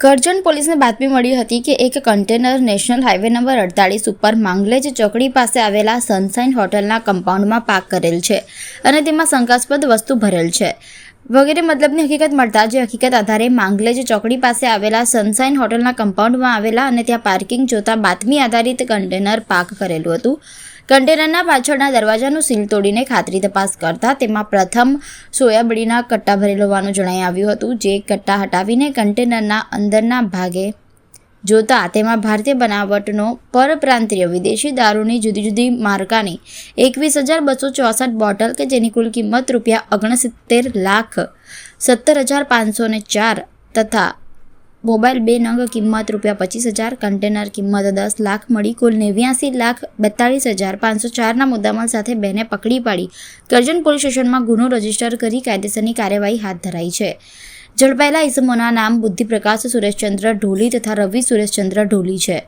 કરજણ પોલીસને બાતમી મળી હતી કે એક કન્ટેનર નેશનલ હાઈવે નંબર અડતાલીસ ઉપર માંગલેજ ચોકડી પાસે આવેલા સનસાઇન હોટલના કમ્પાઉન્ડમાં પાર્ક કરેલ છે અને તેમાં શંકાસ્પદ વસ્તુ ભરેલ છે. વગેરે મતલબની હકીકત મળતા જે હકીકત આધારે માંગલેજ ચોકડી પાસે આવેલા સનસાઇન હોટલના કમ્પાઉન્ડમાં આવેલા અને ત્યાં પાર્કિંગ જોતા બાતમી આધારિત કન્ટેનર પાર્ક કરેલું હતું. કન્ટેનરના પાછળના દરવાજાનું સીલ તોડીને ખાતરી તપાસ કરતા તેમાં પ્રથમ સોયાબડીના કટ્ટા ભરેલો હોવાનું જણાઈ આવ્યું હતું, જે કટ્ટા હટાવીને કન્ટેનરના અંદરના ભાગે જોતા તેમાં ભારતીય બનાવટનો પરપ્રાંતીય વિદેશી દારૂની જુદી જુદી માર્કાની એકવીસ હજાર બસો ચોસઠ બોટલ કે જેની કુલ કિંમત રૂપિયા ઓગણસિત્તેર લાખ સત્તર હજાર પાંચસો ને ચાર તથા મોબાઈલ બે નંગ કિંમત રૂપિયા પચીસ હજાર, કન્ટેનર કિંમત દસ લાખ મળી કુલ નેવ્યાસી લાખ બેતાળીસ હજાર પાંચસો ચારના મુદ્દામાલ સાથે બેને પકડી પાડી. કરજણ પોલીસ સ્ટેશનમાં ગુનો રજિસ્ટર કરી કાયદેસરની કાર્યવાહી હાથ ધરાઈ છે. ઝડપાયેલા ઇસમોના નામ બુદ્ધિપ્રકાશ સુરેશચંદ્ર ઢોલી તથા રવિ સુરેશચંદ્ર ઢોલી છે.